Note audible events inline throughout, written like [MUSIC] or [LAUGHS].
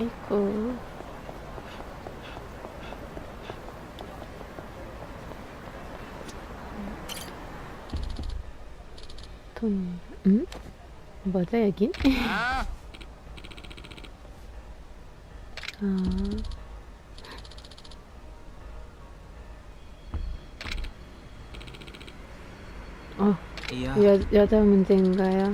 아이고. 돈, 응? 뭐죠, 여긴? [LAUGHS] 아, 아. 어, 여, 여자 문제인가요?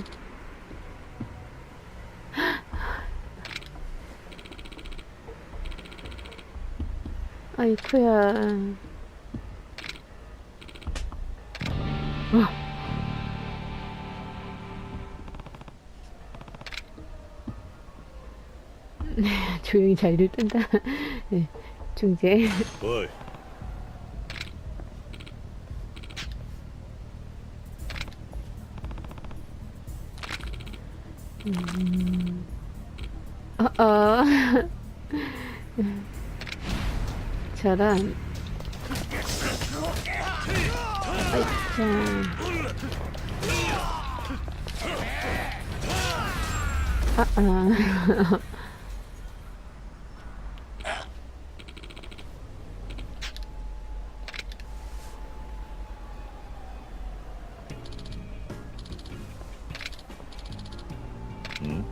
아이쿠야. 와. 조용히 자리를 뜬다. 네, 중재. 어이, 어, 어. 저런. 아이차. 아, 아. 응?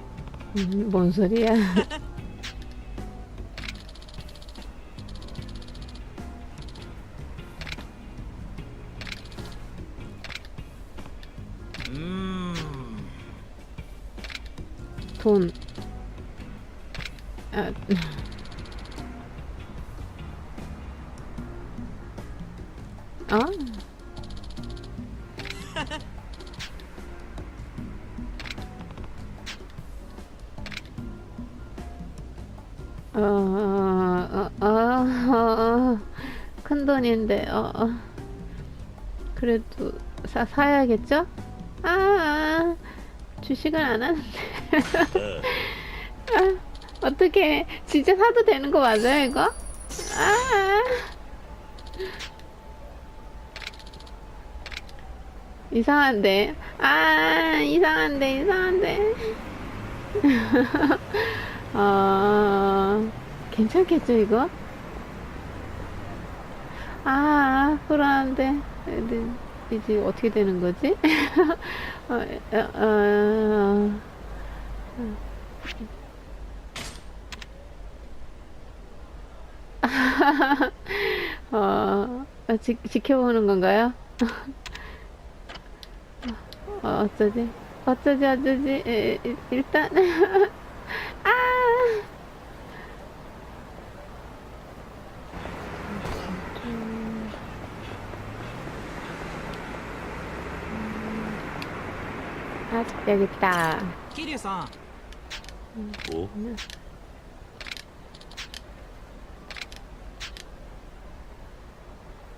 음, 뭔 소리야? [LAUGHS] 돈. 아, 어? 어, 어, 어, 어, 큰 돈인데, 어, 어. 그래도 사, 사야겠죠? 아, 아, 주식을 안 하는데. 어, 어떻게 진짜 사도 되는 거 맞아요 이거? 아 이상한데 아 이상한데 이상한데 [LAUGHS] 어 괜찮겠죠 이거? 아 불안한데 이제 어떻게 되는 거지? [LAUGHS] 어, 어, 어, [LAUGHS] 어, 아, 지, 지켜보는 건가요? [LAUGHS] 어, 어쩌지? 어쩌지, 어쩌지? 일단, [LAUGHS] 아, 여기 있다. 桐生さん、 뭐?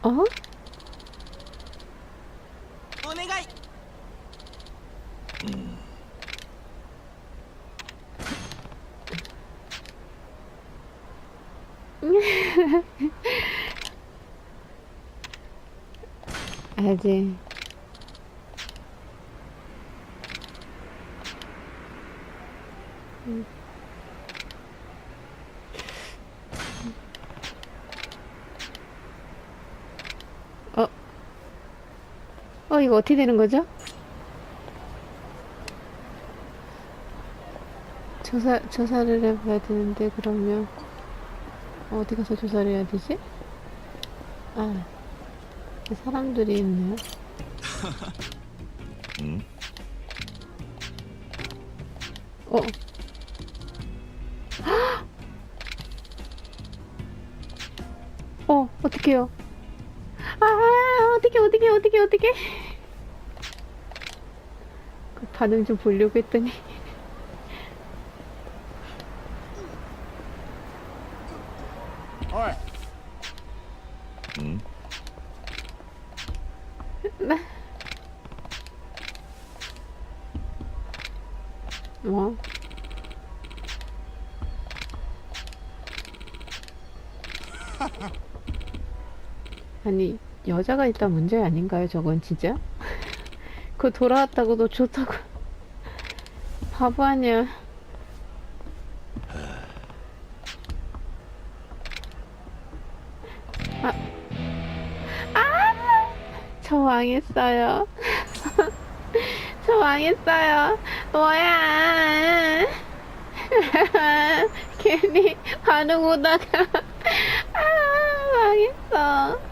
어? お願い [LAUGHS] 알지. 어, 어, 이거 어떻게 되는 거죠? 조사, 조사를 해봐야 되는데, 그러면, 어디 가서 조사를 해야 되지? 아, 사람들이 있네요. [LAUGHS] 응? 어. 어, 어떡해요. 아, 어떡해, 어떡해, 어떡해, 어떡해. 그 반응 좀 보려고 했더니.おい、 응? 뭐? 아니 여자가 일단 문제 아닌가요 저건 진짜? [LAUGHS] 그거 돌아왔다고도 좋다고. 바보 아니야. 아, 아! 저 망했어요. [LAUGHS] 저 망했어요. 뭐야? [LAUGHS] 괜히 반응 오다가 아 망했어.